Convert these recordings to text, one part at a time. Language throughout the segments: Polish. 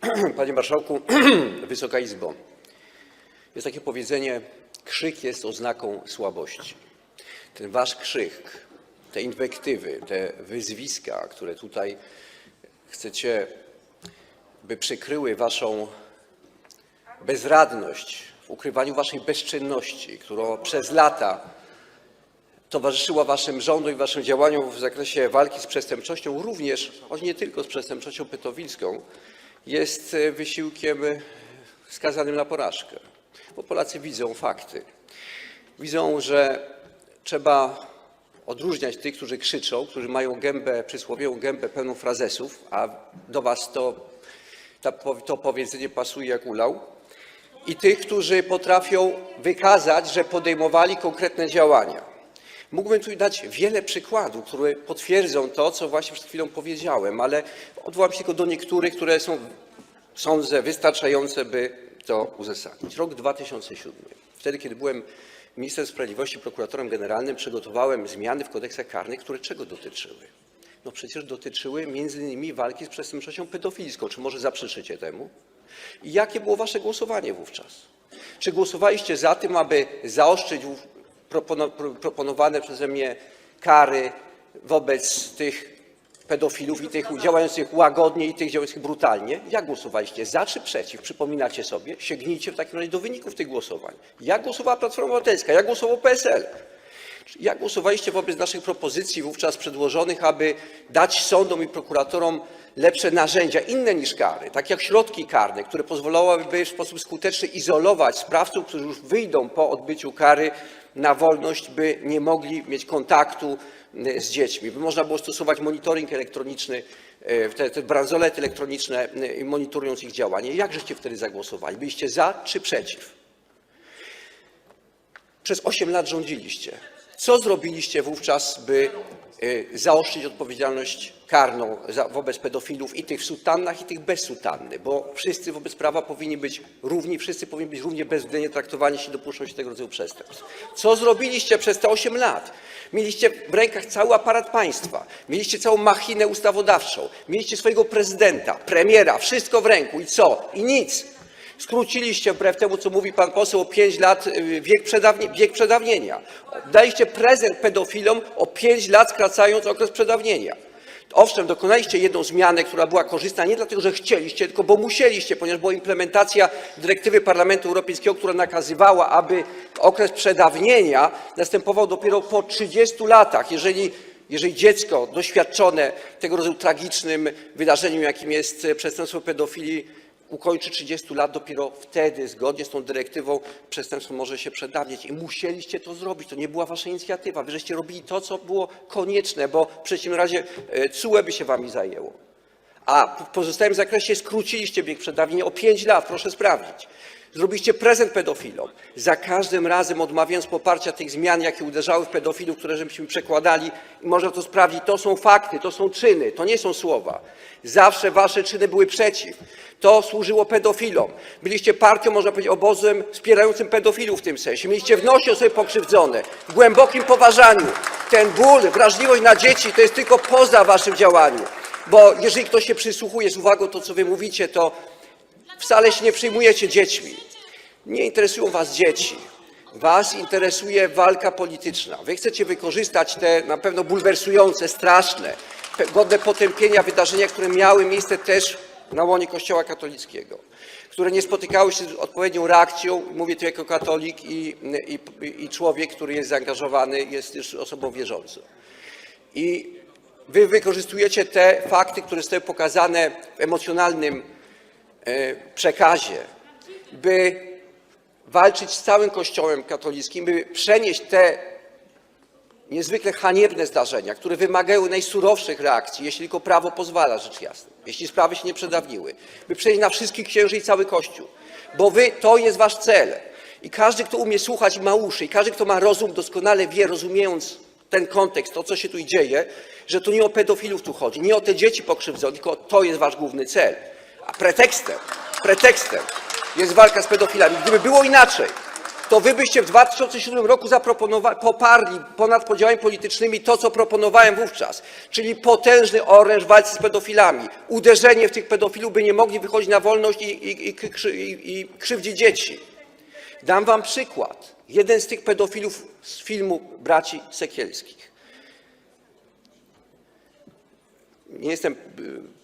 Panie Marszałku, Wysoka Izbo. Jest takie powiedzenie, krzyk jest oznaką słabości. Ten wasz krzyk, te inwektywy, te wyzwiska, które tutaj chcecie, by przykryły waszą bezradność w ukrywaniu waszej bezczynności, która przez lata towarzyszyła waszym rządom i waszym działaniom w zakresie walki z przestępczością, również, choć nie tylko z przestępczością pedofilską, jest e, wysiłkiem e, skazanym na porażkę. Bo Polacy widzą fakty. Widzą, że trzeba odróżniać tych, którzy krzyczą, którzy mają gębę, przysłowiową gębę pełną frazesów, a do was to, to powiedzenie pasuje jak ulał, i tych, którzy potrafią wykazać, że podejmowali konkretne działania. Mógłbym tu dać wiele przykładów, które potwierdzą to, co właśnie przed chwilą powiedziałem, ale odwołam się tylko do niektórych, które są, sądzę, wystarczające, by to uzasadnić. Rok 2007. Wtedy, kiedy byłem ministrem sprawiedliwości, prokuratorem generalnym, przygotowałem zmiany w kodeksach karnych, które czego dotyczyły? No przecież dotyczyły między innymi walki z przestępczością pedofilską. Czy może zaprzeczycie temu? I jakie było wasze głosowanie wówczas? Czy głosowaliście za tym, aby zaostrzyć proponowane przeze mnie kary wobec tych pedofilów i tych działających łagodnie i tych działających brutalnie? Jak głosowaliście? Za czy przeciw? Przypominacie sobie? Sięgnijcie w takim razie do wyników tych głosowań. Jak głosowała Platforma Obywatelska? Jak głosował PSL? Jak głosowaliście wobec naszych propozycji wówczas przedłożonych, aby dać sądom i prokuratorom lepsze narzędzia, inne niż kary, tak jak środki karne, które pozwalałyby w sposób skuteczny izolować sprawców, którzy już wyjdą po odbyciu kary na wolność, by nie mogli mieć kontaktu e, z dziećmi, by można było stosować monitoring elektroniczny, e, te, te bransolety elektroniczne e, monitorując ich działanie. Jak żeście wtedy zagłosowali? Byliście za czy przeciw? Przez 8 lat rządziliście. Co zrobiliście wówczas, by y, zaostrzyć odpowiedzialność karną wobec pedofilów i tych w sutannach, i tych bez sutanny? Bo wszyscy wobec prawa powinni być równi, wszyscy powinni być równie bezwzględnie traktowani, jeśli dopuszczą się tego rodzaju przestępstw. Co zrobiliście przez te 8 lat? Mieliście w rękach cały aparat państwa, mieliście całą machinę ustawodawczą, mieliście swojego prezydenta, premiera, wszystko w ręku i co? I nic. Skróciliście, wbrew temu, co mówi pan poseł, o 5 lat y, wiek, przedawnie, wiek przedawnienia. Daliście prezent pedofilom o 5 lat, skracając okres przedawnienia. Owszem, dokonaliście jedną zmianę, która była korzystna nie dlatego, że chcieliście, tylko bo musieliście, ponieważ była implementacja dyrektywy Parlamentu Europejskiego, która nakazywała, aby okres przedawnienia następował dopiero po 30 latach, jeżeli jeżeli dziecko doświadczone tego rodzaju tragicznym wydarzeniem, jakim jest e, przestępstwo pedofilii, ukończy 30 lat, dopiero wtedy, zgodnie z tą dyrektywą, przestępstwo może się przedawniać. I musieliście to zrobić. To nie była wasza inicjatywa. Wy żeście robili to, co było konieczne, bo w przeciwnym razie e, CUE by się wami zajęło. A w pozostałym zakresie skróciliście bieg przedawnienia o 5 lat, proszę sprawdzić. Zrobiliście prezent pedofilom. Za każdym razem odmawiając poparcia tych zmian, jakie uderzały w pedofilów, które żebyśmy przekładali, i można to sprawdzić, to są fakty, to są czyny, to nie są słowa. Zawsze wasze czyny były przeciw. To służyło pedofilom. Byliście partią, można powiedzieć, obozem wspierającym pedofilów w tym sensie. Mieliście w nosie osoby pokrzywdzone, w głębokim poważaniu. Ten ból, wrażliwość na dzieci to jest tylko poza waszym działaniem. Bo jeżeli ktoś się przysłuchuje z uwagą to, co wy mówicie, to wcale się nie przejmujecie dziećmi. Nie interesują was dzieci. Was interesuje walka polityczna. Wy chcecie wykorzystać te na pewno bulwersujące, straszne, godne potępienia wydarzenia, które miały miejsce też na łonie Kościoła katolickiego, które nie spotykały się z odpowiednią reakcją. Mówię tu jako katolik i, i, i człowiek, który jest zaangażowany, jest już osobą wierzącą. I wy wykorzystujecie te fakty, które zostały pokazane w emocjonalnym przekazie, by walczyć z całym Kościołem katolickim, by przenieść te niezwykle haniebne zdarzenia, które wymagają najsurowszych reakcji, jeśli tylko prawo pozwala, rzecz jasna, jeśli sprawy się nie przedawniły, by przenieść na wszystkich księży i cały Kościół, bo wy, to jest wasz cel. I każdy, kto umie słuchać i ma uszy, i każdy, kto ma rozum, doskonale wie, rozumiejąc ten kontekst, to, co się tu dzieje, że tu nie o pedofilów tu chodzi, nie o te dzieci pokrzywdzone, tylko to jest wasz główny cel. A pretekstem, pretekstem jest walka z pedofilami. Gdyby było inaczej, to wy byście w 2007 roku poparli ponad podziałami politycznymi to, co proponowałem wówczas, czyli potężny oręż w walce z pedofilami, uderzenie w tych pedofilów, by nie mogli wychodzić na wolność i, i, i, i, i krzywdzić dzieci. Dam wam przykład. Jeden z tych pedofilów z filmu braci Sekielskich. Nie jestem y,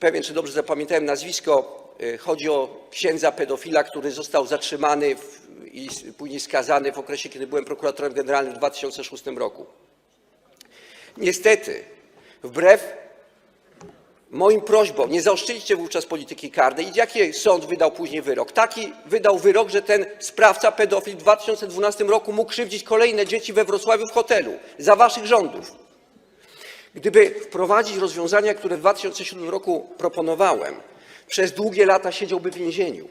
pewien, czy dobrze zapamiętałem nazwisko. Y, Chodzi o księdza pedofila, który został zatrzymany w, i później skazany w okresie, kiedy byłem prokuratorem generalnym w 2006 roku. Niestety, wbrew moim prośbom, nie zaostrzyliście wówczas polityki karnej. I jaki sąd wydał później wyrok? Taki wydał wyrok, że ten sprawca pedofil w 2012 roku mógł krzywdzić kolejne dzieci we Wrocławiu w hotelu za waszych rządów. Gdyby wprowadzić rozwiązania, które w 2007 roku proponowałem, przez długie lata siedziałby w więzieniu.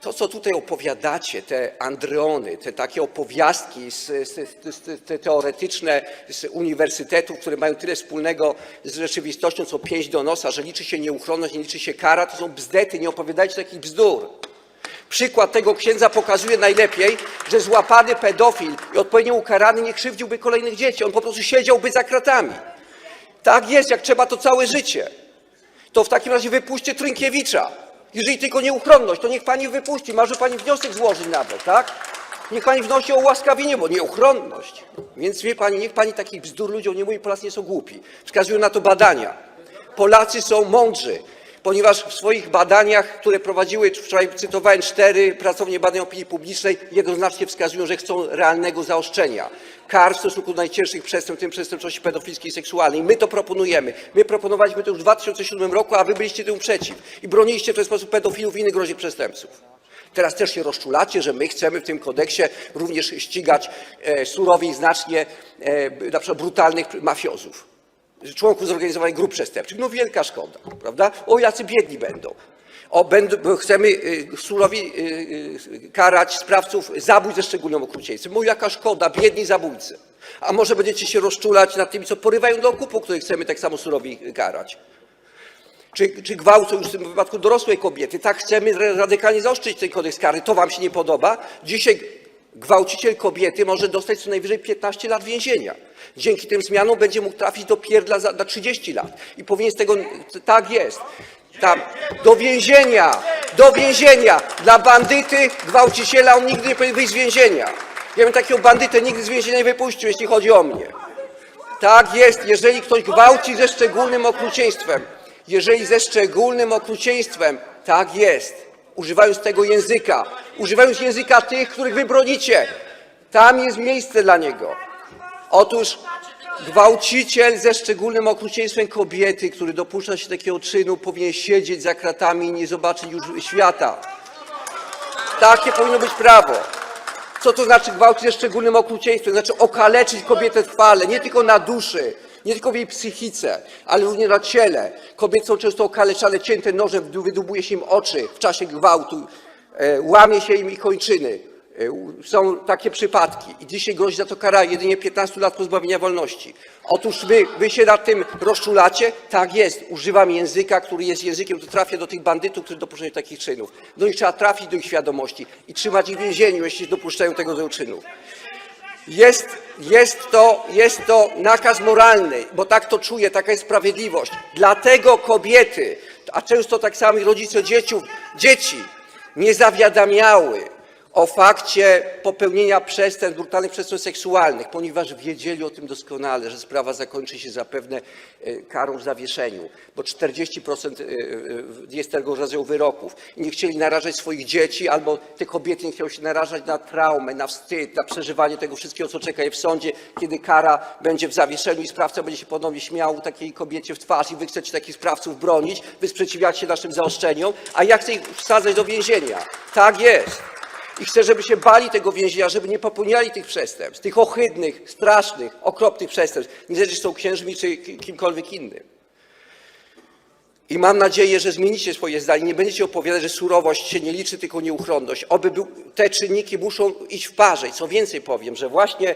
To, co tutaj opowiadacie, te andreony, te takie opowiastki z, z, z, te teoretyczne z uniwersytetów, które mają tyle wspólnego z rzeczywistością, co pięść do nosa, że liczy się nieuchronność, nie liczy się kara, to są bzdety, nie opowiadajcie takich bzdur. Przykład tego księdza pokazuje najlepiej, że złapany pedofil i odpowiednio ukarany nie krzywdziłby kolejnych dzieci, on po prostu siedziałby za kratami. Tak jest, jak trzeba to całe życie. To w takim razie wypuśćcie Trynkiewicza. Jeżeli tylko nieuchronność, to niech pani wypuści. Może pani wniosek złożyć nawet, tak? Niech pani wnosi o ułaskawienie, bo nieuchronność. Więc wie pani, niech pani takich bzdur ludziom nie mówi, Polacy nie są głupi. Wskazują na to badania. Polacy są mądrzy, ponieważ w swoich badaniach, które prowadziły, wczoraj cytowałem cztery pracownie badań opinii publicznej, jednoznacznie wskazują, że chcą realnego zaostrzenia kar w stosunku do najcięższych przestępstw, w tym przestępczości pedofilskiej i seksualnej. My to proponujemy. My proponowaliśmy to już w 2007 roku, a wy byliście temu przeciw i broniliście w ten sposób pedofilów i innych groźnych przestępców. Teraz też się rozczulacie, że my chcemy w tym kodeksie również ścigać e, znacznie e, na przykład brutalnych mafiozów, członków zorganizowanych grup przestępczych. No wielka szkoda, prawda? O, jacy biedni będą. Bo chcemy y, surowiej y, y, karać sprawców zabójstw ze szczególnym okrucieństwem. No jaka szkoda, biedni zabójcy. A może będziecie się rozczulać nad tymi, co porywają do okupu, których chcemy tak samo surowiej karać. Czy, czy gwałcą już w tym wypadku dorosłej kobiety. Tak chcemy ra- radykalnie zaostrzyć ten kodeks kary. To wam się nie podoba? Dzisiaj gwałciciel kobiety może dostać co najwyżej 15 lat więzienia. Dzięki tym zmianom będzie mógł trafić do pierdla za, na 30 lat. I powinien z tego... Tak jest. Tam, do więzienia, do więzienia. Dla bandyty, gwałciciela on nigdy nie powinien wyjść z więzienia. Ja bym takiego bandytę nigdy z więzienia nie wypuścił, jeśli chodzi o mnie. Tak jest, jeżeli ktoś gwałci ze szczególnym okrucieństwem, jeżeli ze szczególnym okrucieństwem, tak jest, używając tego języka, używając języka tych, których wy bronicie, tam jest miejsce dla niego. Otóż gwałciciel ze szczególnym okrucieństwem kobiety, który dopuszcza się takiego czynu, powinien siedzieć za kratami i nie zobaczyć już świata. Takie powinno być prawo. Co to znaczy gwałcić ze szczególnym okrucieństwem? Znaczy okaleczyć kobietę trwale, nie tylko na duszy, nie tylko w jej psychice, ale również na ciele. Kobiety są często okaleczane, cięte nożem, wydubuje się im oczy w czasie gwałtu, e, łamie się im ich kończyny. U- Są takie przypadki i dzisiaj grozi za to kara jedynie 15 lat pozbawienia wolności. Otóż wy, wy się nad tym rozczulacie? Tak jest. Używam języka, który jest językiem, który trafia do tych bandytów, którzy dopuszczają takich czynów. Do nich trzeba trafić do ich świadomości i trzymać ich w więzieniu, jeśli dopuszczają tego rodzaju czynów. Jest, jest, to, jest to nakaz moralny, bo tak to czuję, taka jest sprawiedliwość. Dlatego kobiety, a często tak samo i rodzice dzieciów, dzieci nie zawiadamiały o fakcie popełnienia przestępstw, brutalnych przestępstw seksualnych, ponieważ wiedzieli o tym doskonale, że sprawa zakończy się zapewne e, karą w zawieszeniu, bo 40% e, e, jest tego rodzaju wyroków. I nie chcieli narażać swoich dzieci, albo te kobiety nie chciały się narażać na traumę, na wstyd, na przeżywanie tego wszystkiego, co czeka je w sądzie, kiedy kara będzie w zawieszeniu i sprawca będzie się ponownie śmiał takiej kobiecie w twarz i wy chcecie takich sprawców bronić, wy sprzeciwiacie się naszym zaostrzeniom, a ja chcę ich wsadzać do więzienia. Tak jest. I chcę, żeby się bali tego więzienia, żeby nie popełniali tych przestępstw, tych ohydnych, strasznych, okropnych przestępstw, niezależnie czy są księżmi czy ki- kimkolwiek innym. I mam nadzieję, że zmienicie swoje zdanie, nie będziecie opowiadać, że surowość się nie liczy, tylko nieuchronność. Oby był, te czynniki muszą iść w parze. I co więcej powiem, że właśnie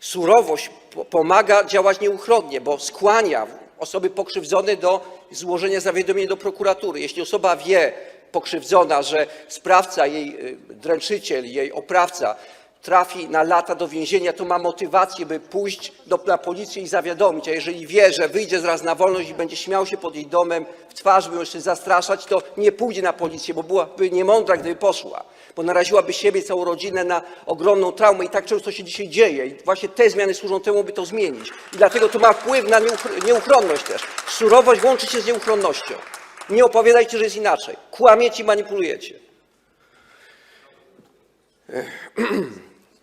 surowość po- pomaga działać nieuchronnie, bo skłania osoby pokrzywdzone do złożenia zawiadomienia do prokuratury. Jeśli osoba wie, pokrzywdzona, że sprawca, jej y, dręczyciel, jej oprawca trafi na lata do więzienia, to ma motywację, by pójść do, na policję i zawiadomić. A jeżeli wie, że wyjdzie zaraz na wolność i będzie śmiał się pod jej domem w twarz, by jeszcze zastraszać, to nie pójdzie na policję, bo byłaby niemądra, gdyby poszła, bo naraziłaby siebie, całą rodzinę na ogromną traumę. I tak często się dzisiaj dzieje. I właśnie te zmiany służą temu, by to zmienić. I dlatego to ma wpływ na nieuch- nieuchronność też. Surowość łączy się z nieuchronnością. Nie opowiadajcie, że jest inaczej. Kłamiecie i manipulujecie.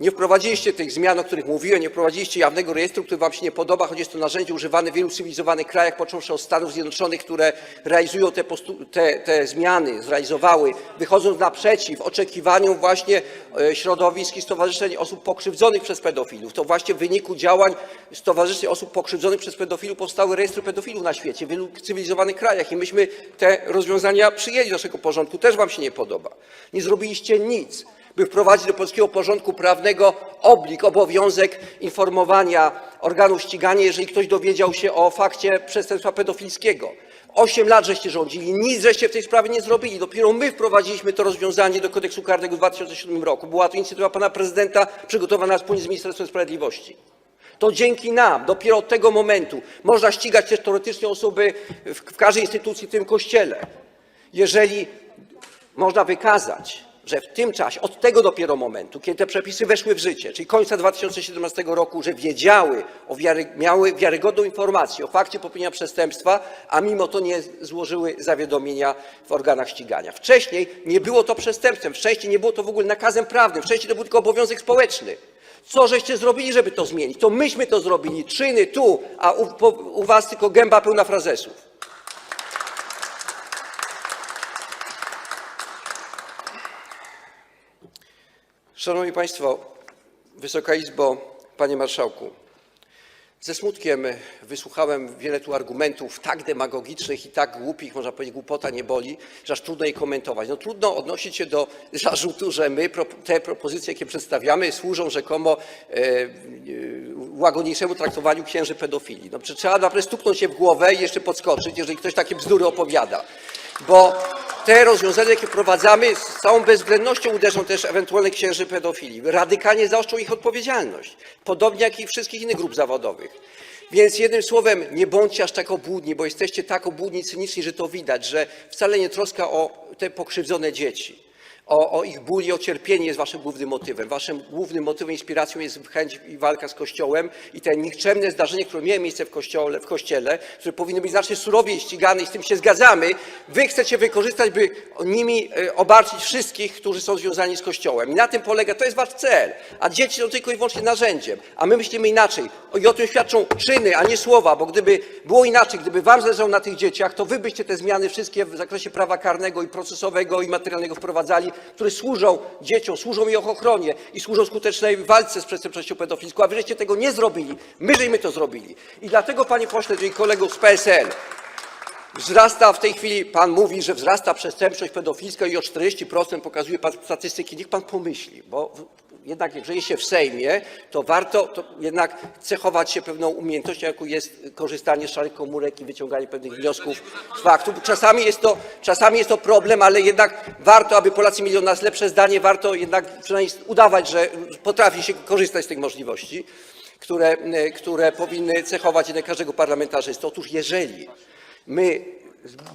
Nie wprowadziliście tych zmian, o których mówiłem, nie wprowadziliście jawnego rejestru, który wam się nie podoba, choć jest to narzędzie używane w wielu cywilizowanych krajach, począwszy od Stanów Zjednoczonych, które realizują te, te, te zmiany, zrealizowały, wychodząc naprzeciw oczekiwaniom właśnie e, środowisk i stowarzyszeń osób pokrzywdzonych przez pedofilów. To właśnie w wyniku działań stowarzyszeń osób pokrzywdzonych przez pedofilów powstały rejestry pedofilów na świecie, w wielu cywilizowanych krajach i myśmy te rozwiązania przyjęli do naszego porządku. Też wam się nie podoba. Nie zrobiliście nic by wprowadzić do polskiego porządku prawnego oblig, obowiązek informowania organów ścigania, jeżeli ktoś dowiedział się o fakcie przestępstwa pedofilskiego. Osiem lat żeście rządzili, nic żeście w tej sprawie nie zrobili. Dopiero my wprowadziliśmy to rozwiązanie do kodeksu karnego w 2007 roku. Była to inicjatywa pana prezydenta przygotowana wspólnie z Ministerstwem Sprawiedliwości. To dzięki nam, dopiero od tego momentu, można ścigać też teoretycznie osoby w, w każdej instytucji, w tym kościele. Jeżeli można wykazać, że w tym czasie, od tego dopiero momentu, kiedy te przepisy weszły w życie, czyli końca 2017 roku, że wiedziały, wiary, miały wiarygodną informację o fakcie popełnienia przestępstwa, a mimo to nie złożyły zawiadomienia w organach ścigania. Wcześniej nie było to przestępstwem, wcześniej nie było to w ogóle nakazem prawnym, wcześniej to był tylko obowiązek społeczny. Co żeście zrobili, żeby to zmienić? To myśmy to zrobili, czyny tu, a u, po, u was tylko gęba pełna frazesów. Szanowni Państwo, Wysoka Izbo, Panie Marszałku, ze smutkiem wysłuchałem wiele tu argumentów tak demagogicznych i tak głupich, można powiedzieć, głupota nie boli, że aż trudno je komentować. No trudno odnosić się do zarzutu, że my te propozycje, jakie przedstawiamy, służą rzekomo e, e, łagodniejszemu traktowaniu księży pedofili. No przecież trzeba naprawdę stuknąć się w głowę i jeszcze podskoczyć, jeżeli ktoś takie bzdury opowiada. Bo te rozwiązania, jakie wprowadzamy, z całą bezwzględnością uderzą też ewentualnych księży pedofili. Radykalnie zaostrzą ich odpowiedzialność, podobnie jak i wszystkich innych grup zawodowych. Więc jednym słowem, nie bądźcie aż tak obłudni, bo jesteście tak obłudni cyniczni, że to widać, że wcale nie troska o te pokrzywdzone dzieci, o, o ich ból i o cierpienie jest waszym głównym motywem. Waszym głównym motywem, inspiracją jest chęć i walka z Kościołem i te nikczemne zdarzenia, które miały miejsce w Kościele, w kościele które powinny być znacznie surowiej ścigane i z tym się zgadzamy, wy chcecie wykorzystać, by nimi e, obarczyć wszystkich, którzy są związani z Kościołem. I na tym polega, to jest wasz cel. A dzieci są tylko i wyłącznie narzędziem. A my myślimy inaczej. I o tym świadczą czyny, a nie słowa, bo gdyby było inaczej, gdyby wam zależało na tych dzieciach, to wy byście te zmiany wszystkie w zakresie prawa karnego i procesowego i materialnego wprowadzali, które służą dzieciom, służą ich ochronie i służą skutecznej walce z przestępczością pedofilską, a wy żeście tego nie zrobili. My żeśmy to zrobili. I dlatego, panie pośle, drogi kolegów z PSL, Wzrasta w tej chwili, pan mówi, że wzrasta przestępczość pedofilska i o 40% pokazuje pan statystyki. Niech pan pomyśli, bo jednak żyje się w Sejmie, to warto to jednak cechować się pewną umiejętnością, jaką jest korzystanie z szarych komórek i wyciąganie pewnych wniosków z faktów. Czasami jest to, czasami jest to problem, ale jednak warto, aby Polacy mieli o nas lepsze zdanie, warto jednak przynajmniej udawać, że potrafi się korzystać z tych możliwości które, które powinny cechować jednak każdego parlamentarzysty. Otóż jeżeli my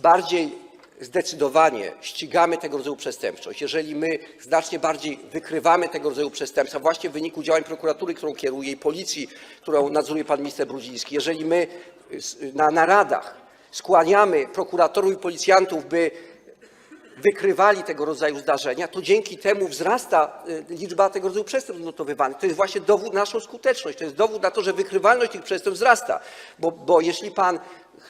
bardziej zdecydowanie ścigamy tego rodzaju przestępczość, jeżeli my znacznie bardziej wykrywamy tego rodzaju przestępstwa właśnie w wyniku działań prokuratury, którą kieruje i policji, którą nadzoruje pan minister Brudziński, jeżeli my s- na naradach skłaniamy prokuratorów i policjantów, by wykrywali tego rodzaju zdarzenia, to dzięki temu wzrasta y, liczba tego rodzaju przestępstw notowywanych. To jest właśnie dowód na naszą skuteczność, to jest dowód na to, że wykrywalność tych przestępstw wzrasta. Bo, bo jeśli pan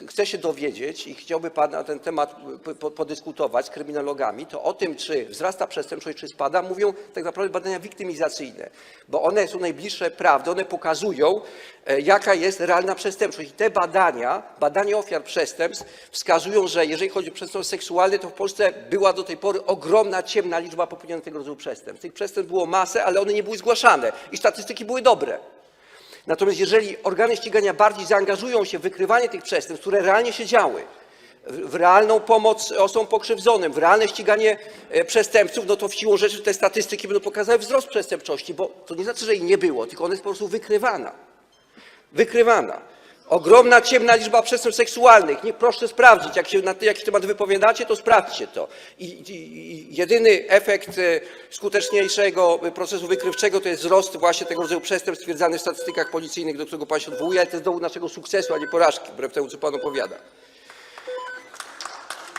chce się dowiedzieć i chciałby pan na ten temat po- podyskutować z kryminologami, to o tym, czy wzrasta przestępczość, czy spada, mówią tak naprawdę badania wiktymizacyjne, bo one są najbliższe prawdy, one pokazują, e, jaka jest realna przestępczość. I te badania, badania ofiar przestępstw wskazują, że jeżeli chodzi o przestępstwo seksualne, to w Polsce była do tej pory ogromna, ciemna liczba popełnionych tego rodzaju przestępstw. Tych przestępstw było masę, ale one nie były zgłaszane i statystyki były dobre. Natomiast jeżeli organy ścigania bardziej zaangażują się w wykrywanie tych przestępstw, które realnie się działy, w realną pomoc osobom pokrzywdzonym, w realne ściganie e, przestępców, no to w siłą rzeczy te statystyki będą pokazywały wzrost przestępczości, bo to nie znaczy, że jej nie było, tylko ona jest po prostu wykrywana. Wykrywana. Ogromna, ciemna liczba przestępstw seksualnych. Nie proszę sprawdzić, jak się na jaki temat wypowiadacie, to sprawdźcie to. I, i, jedyny efekt e, skuteczniejszego procesu wykrywczego to jest wzrost właśnie tego rodzaju przestępstw stwierdzany w statystykach policyjnych, do którego pan się odwołuje, ale to jest dowód naszego sukcesu, a nie porażki, wbrew temu, co pan opowiada.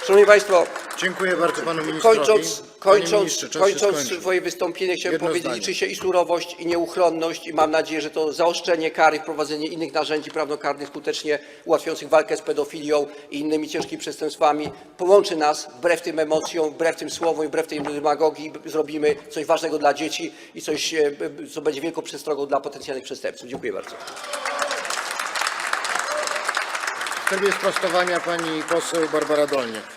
Szanowni Państwo, Dziękuję bardzo panu ministrowi. kończąc, kończąc, ministrze, kończąc swoje wystąpienie, chciałem Jedno powiedzieć, liczy się i surowość, i nieuchronność i mam nadzieję, że to zaostrzenie kary, wprowadzenie innych narzędzi prawnokarnych skutecznie ułatwiających walkę z pedofilią i innymi ciężkimi przestępstwami połączy nas wbrew tym emocjom, wbrew tym słowom i wbrew tej demagogii zrobimy coś ważnego dla dzieci i coś, e, co będzie wielką przestrogą dla potencjalnych przestępców. Dziękuję bardzo. W trybie sprostowania pani poseł Barbara Dolniak.